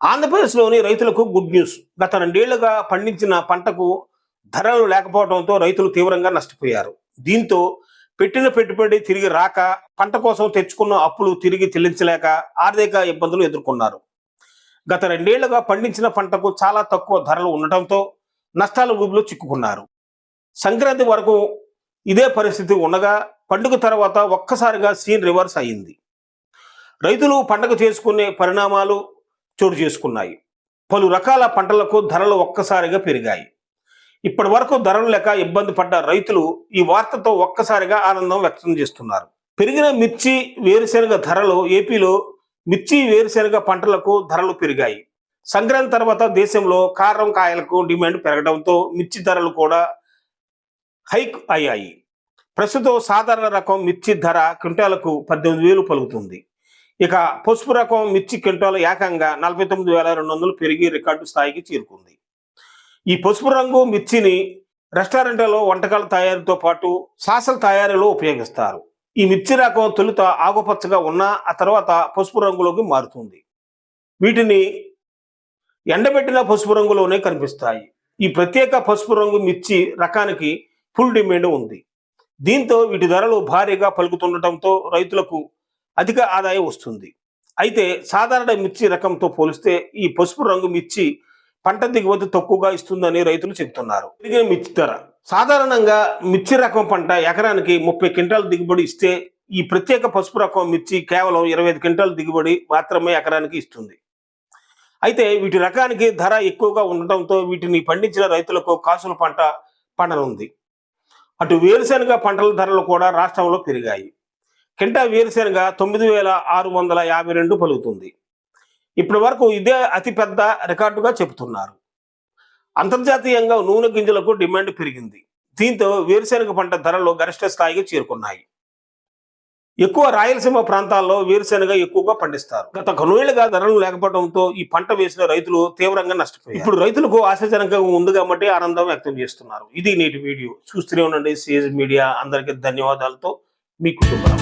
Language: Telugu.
ఆంధ్రప్రదేశ్లోని రైతులకు గుడ్ న్యూస్ గత రెండేళ్ళుగా పండించిన పంటకు ధరలు లేకపోవడంతో రైతులు తీవ్రంగా నష్టపోయారు. దీంతో పెట్టిన పెట్టుబడి తిరిగి రాక పంట కోసం తెచ్చుకున్న అప్పులు తిరిగి చెల్లించలేక ఆర్థిక ఇబ్బందులు ఎదుర్కొన్నారు. గత రెండేళ్ళుగా పండించిన పంటకు చాలా తక్కువ ధరలు ఉండటంతో నష్టాల ఊబిలో చిక్కుకున్నారు. సంక్రాంతి వరకు ఇదే పరిస్థితి ఉండగా పండుగ తర్వాత ఒక్కసారిగా సీన్ రివర్స్ అయింది. రైతులు పండగ చేసుకునే పరిణామాలు చోటు చేసుకున్నాయి. పలు రకాల పంటలకు ధరలు ఒక్కసారిగా పెరిగాయి. ఇప్పటి వరకు ధరలు లేక ఇబ్బంది పడ్డ రైతులు ఈ వార్తతో ఒక్కసారిగా ఆనందం వ్యక్తం చేస్తున్నారు. పెరిగిన మిర్చి వేరుశెనగ ధరలు ఏపీలో మిర్చి వేరుశెనగ పంటలకు ధరలు పెరిగాయి. సంక్రాంతి తర్వాత దేశంలో కారం కాయలకు డిమాండ్ పెరగడంతో మిర్చి ధరలు కూడా హైక్ అయ్యాయి. ప్రస్తుతం సాధారణ రకం మిర్చి ధర క్వింటాలకు పద్దెనిమిది వేలు పలుకుతుంది. ఇక పసుపు రకం మిర్చి క్వింటాల్ ఏకంగా నలభై తొమ్మిది వేల రెండు వందలు పెరిగి రికార్డు స్థాయికి చేరుకుంది. ఈ పసుపు రంగు మిర్చిని రెస్టారెంట్లలో వంటకాల తయారీతో పాటు సాసల తయారీలో ఉపయోగిస్తారు. ఈ మిర్చి రకం తొలుత ఆకుపచ్చగా ఉన్న ఆ తర్వాత పసుపు రంగులోకి మారుతుంది. వీటిని ఎండబెట్టిన పసుపు రంగులోనే కనిపిస్తాయి. ఈ ప్రత్యేక పసుపు రంగు మిర్చి రకానికి ఫుల్ డిమాండ్ ఉంది. దీంతో వీటి ధరలు భారీగా పలుకుతుండటంతో రైతులకు అధిక ఆదాయం వస్తుంది. అయితే సాధారణ మిర్చి రకంతో పోలిస్తే ఈ పసుపు రంగు మిర్చి పంట దిగుబడి తక్కువగా ఇస్తుందని రైతులు చెబుతున్నారు. పెరిగిన మిర్చి ధర. సాధారణంగా మిర్చి రకం పంట ఎకరానికి ముప్పై క్వింటాల దిగుబడి ఇస్తే ఈ ప్రత్యేక పసుపు రకం మిర్చి కేవలం ఇరవై ఐదు క్వింటాల దిగుబడి మాత్రమే ఎకరానికి ఇస్తుంది. అయితే వీటి రకానికి ధర ఎక్కువగా ఉండటంతో వీటిని పండించిన రైతులకు కాసుల పంట పండనుంది. అటు వేరుశెనగ పంటల ధరలు కూడా రాష్ట్రంలో పెరిగాయి. కింటా వేరుశెనగ తొమ్మిది వేల ఆరు వందల యాభై రెండు పలుకుతుంది. ఇప్పటి వరకు ఇదే అతిపెద్ద రికార్డుగా చెబుతున్నారు. అంతర్జాతీయంగా నూనె గింజలకు డిమాండ్ పెరిగింది. దీంతో వేరుశెనగ పంట ధరలు గరిష్ట స్థాయికి చేరుకున్నాయి. ఎక్కువ రాయలసీమ ప్రాంతాల్లో వేరుశెనగ ఎక్కువగా పండిస్తారు. గత కొన్నేళ్ళుగా ధరలు లేకపోవడంతో ఈ పంట వేసిన రైతులు తీవ్రంగా నష్టపోయారు. ఇప్పుడు రైతులకు ఆశాజనకంగా ఉంది కాబట్టి ఆనందం వ్యక్తం చేస్తున్నారు. ఇది నేటి వీడియో. చూస్తూనే ఉండండి. CS media. అందరికీ ధన్యవాదాలతో మీ కుటుంబం.